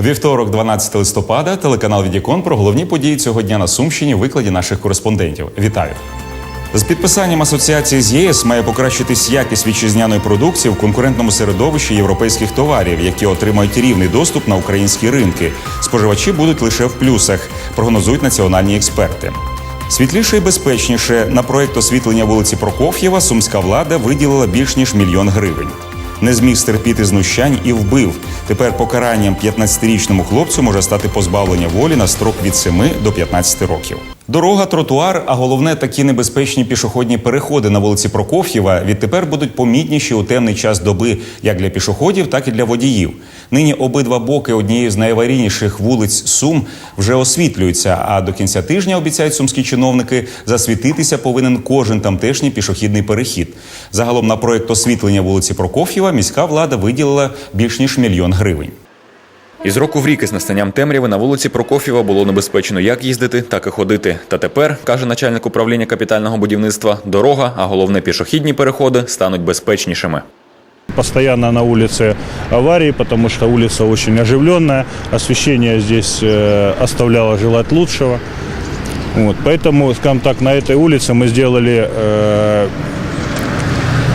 Вівторок, 12 листопада, телеканал Відікон про головні події цього дня на Сумщині викладі наших кореспондентів. Вітаю! З підписанням асоціації з ЄС має покращитись якість вітчизняної продукції в конкурентному середовищі європейських товарів, які отримають рівний доступ на українські ринки. Споживачі будуть лише в плюсах, прогнозують національні експерти. Світліше і безпечніше на проект освітлення вулиці Прокоф'єва сумська влада виділила більш ніж мільйон гривень. Не зміг стерпіти знущань і вбив. Тепер покаранням 15-річному хлопцю може стати позбавлення волі на строк від 7 до 15 років. Дорога, тротуар, а головне такі небезпечні пішохідні переходи на вулиці Прокоф'єва відтепер будуть помітніші у темний час доби як для пішоходів, так і для водіїв. Нині обидва боки однієї з найаварійніших вулиць Сум вже освітлюються. А до кінця тижня обіцяють сумські чиновники засвітитися повинен кожен тамтешній пішохідний перехід. Загалом на проект освітлення вулиці Прокоф'єва міська влада виділила більш ніж мільйон гривень. Із року в рік із настанням темряви на вулиці Прокоф'єва було небезпечно як їздити, так і ходити. Та тепер, каже начальник управління капітального будівництва, дорога, а головне пішохідні переходи стануть безпечнішими. Постоянно на улице аварии, потому что улица очень оживленная, освещение здесь э, оставляло желать лучшего. Вот, поэтому, скажем так, на этой улице мы сделали э,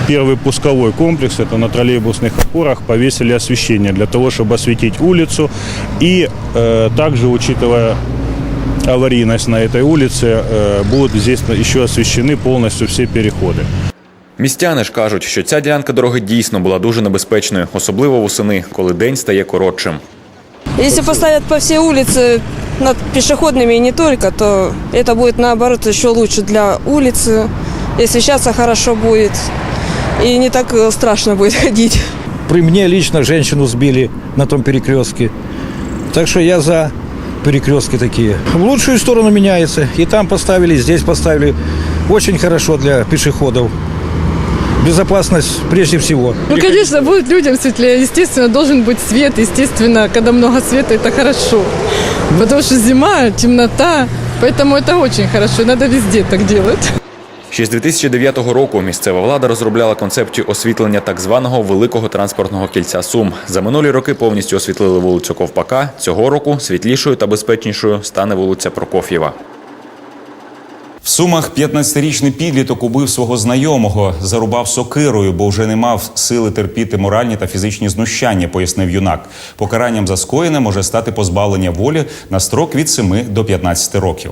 первый пусковой комплекс, это на троллейбусных опорах повесили освещение для того, чтобы осветить улицу и э, также, учитывая аварийность на этой улице, э, будут здесь еще освещены полностью все переходы. Містяни ж кажуть, що ця ділянка дороги дійсно була дуже небезпечною, особливо восени, коли день стає коротшим. Если поставят по всей улице над пешеходными и не только, то это будет наоборот еще лучше для улицы. И освещаться хорошо будет. И не так э, страшно будет ходить. При мне лично женщину сбили на том перекрестке. Так что я за перекрестки такие. В лучшую сторону меняется. И там поставили, и здесь поставили. Очень хорошо для пешеходов. Безопасность прежде всего. Ну, конечно, будет людям светлее. Естественно, должен быть свет. Естественно, когда много света, это хорошо. Потому что зима, темнота. Поэтому это очень хорошо. Надо везде так делать. Ще з 2009 року місцева влада розробляла концепцію освітлення так званого великого транспортного кільця Сум. За минулі роки повністю освітлили вулицю Ковпака. Цього року світлішою та безпечнішою стане вулиця Прокоф'єва. В Сумах 15-річний підліток убив свого знайомого, зарубав сокирою, бо вже не мав сили терпіти моральні та фізичні знущання, пояснив юнак. Покаранням за скоєне може стати позбавлення волі на строк від 7 до 15 років.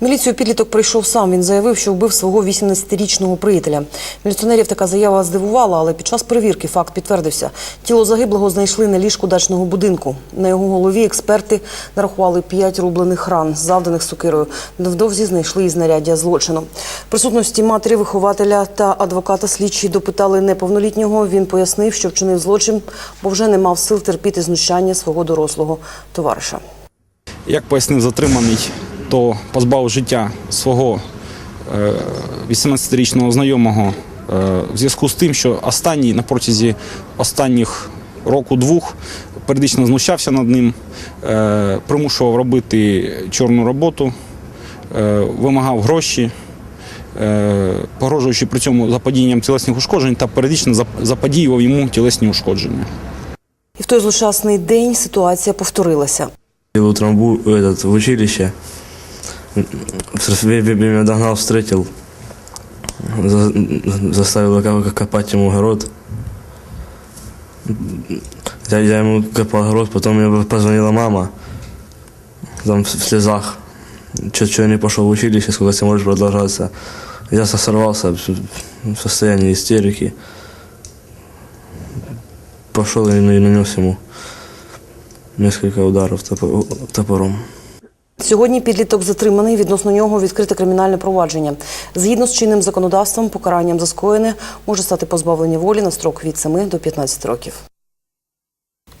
Міліцію підліток прийшов сам. Він заявив, що вбив свого 18-річного приятеля. Міліціонерів така заява здивувала, але під час перевірки факт підтвердився. Тіло загиблого знайшли на ліжку дачного будинку. На його голові експерти нарахували 5 рублених ран, завданих сокирою. Невдовзі знайшли і знаряддя злочину. Присутності матері, вихователя та адвоката слідчі допитали неповнолітнього. Він пояснив, що вчинив злочин, бо вже не мав сил терпіти знущання свого дорослого товариша. Як пояснив затриманий, то позбав життя свого е, 18-річного знайомого е, в зв'язку з тим, що останній на протязі останніх року-двох періодично знущався над ним, е, примушував робити чорну роботу, е, вимагав гроші, е, погрожуючи при цьому заподіянням тілесних ушкоджень та періодично зап- заподіював йому тілесні ушкодження. І в той злощасний день ситуація повторилася. Я утром бу- в училище. Ве- Меня догнал, встретил. Заставил копать ему огород. Я, я ему копал огород, потом мне позвонила мама. Там в слезах. Че я не пошел в училище, сколько это может продолжаться. Я со- сорвался в состоянии истерики. Пошел и нанес ему несколько ударов топо- топором. Сьогодні підліток затриманий. Відносно нього відкрите кримінальне провадження. Згідно з чинним законодавством, покаранням за скоєне може стати позбавлення волі на строк від 7 до 15 років.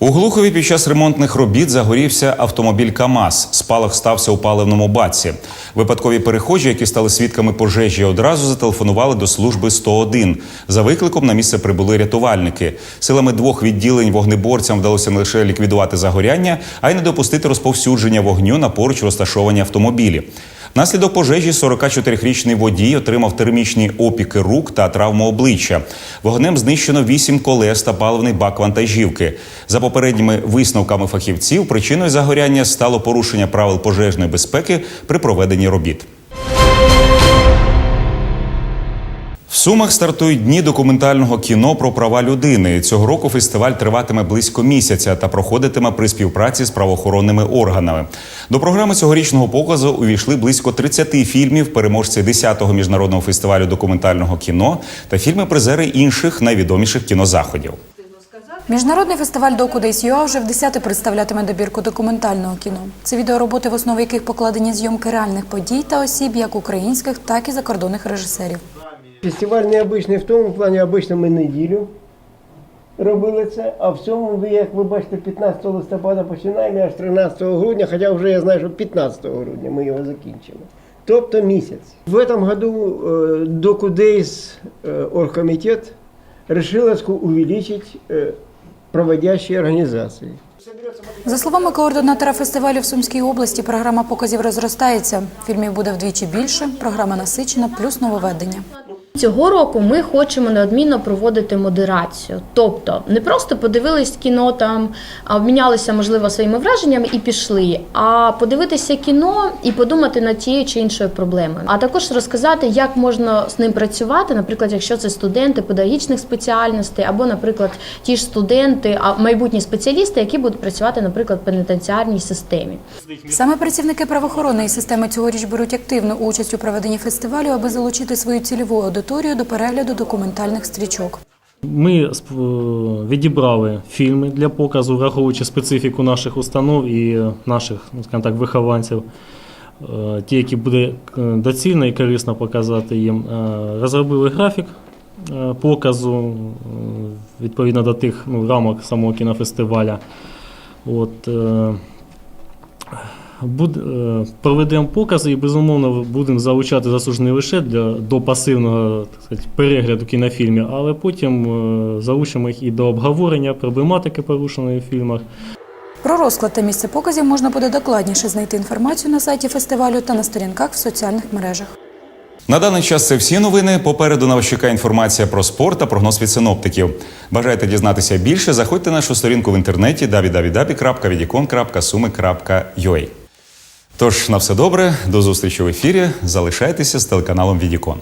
У Глухові під час ремонтних робіт загорівся автомобіль КАМАЗ. Спалах стався у паливному баці. Випадкові перехожі, які стали свідками пожежі, одразу зателефонували до служби 101. За викликом на місце прибули рятувальники. Силами двох відділень вогнеборцям вдалося не лише ліквідувати загоряння, а й не допустити розповсюдження вогню на поруч розташовані автомобілі. Внаслідок пожежі 44-річний водій отримав термічні опіки рук та травму обличчя. Вогнем знищено 8 колес та паливний бак вантажівки. За попередніми висновками фахівців, причиною загоряння стало порушення правил пожежної безпеки при проведенні робіт. Сумах стартують дні документального кіно про права людини. Цього року фестиваль триватиме близько місяця та проходитиме при співпраці з правоохоронними органами. До програми цьогорічного показу увійшли близько 30 фільмів, переможці 10-го міжнародного фестивалю документального кіно та фільми-призери інших найвідоміших кінозаходів. Міжнародний фестиваль Доку вже в 10 представлятиме добірку документального кіно. Це відеороботи, в основі яких покладені зйомки реальних подій та осіб як українських, так і закордонних режисерів. Фестиваль необичний в тому плані, обично ми неділю робили це, а в цьому, ви, як ви бачите, 15 листопада починаємо аж 13 грудня, хоча вже я знаю, що 15 грудня ми його закінчимо. Тобто місяць. В этом году э, Докудейс э, оргкомитет решил увеличить э, проводящие организации. За словами координатора фестивалю в Сумській області, програма показів розростається. Фільмів буде вдвічі більше, програма насичена, плюс нововведення. Цього року ми хочемо неодмінно проводити модерацію. Тобто не просто подивились кіно там, обмінялися, можливо, своїми враженнями і пішли, а подивитися кіно і подумати над тією чи іншою проблемою. А також розказати, як можна з ним працювати, наприклад, якщо це студенти педагогічних спеціальностей, або, наприклад, ті ж студенти, а майбутні спеціалісти, які будуть працювати, наприклад, в пенітенціарній системі. Саме працівники правоохоронної системи цьогоріч беруть активну участь у проведенні фестивалю, аби залучити свою цільову аудиторію до перегляду документальних стрічок. Ми відібрали фільми для показу, враховуючи специфіку наших установ і наших, ну, скажімо так, вихованців. Е, Ті, які буде е, доцільно і корисно показати їм. Е, Розробили графік е, показу е, відповідно до тих ну, рамок самого кінофестиваля. От, е, е, проведемо покази і безумовно будемо залучати засуджених лише для, до пасивного так сказати, перегляду кінофільмів, але потім е, залучимо їх і до обговорення проблематики порушеної в фільмах. Про розклад та місце показів можна буде докладніше знайти інформацію на сайті фестивалю та на сторінках в соціальних мережах. На даний час це всі новини. Попереду на вас чекає інформація про спорт та прогноз від синоптиків. Бажаєте дізнатися більше? Заходьте на нашу сторінку в інтернеті www.vidikon.sumi.ua Тож на все добре, до зустрічі в ефірі. Залишайтеся з телеканалом Відікон.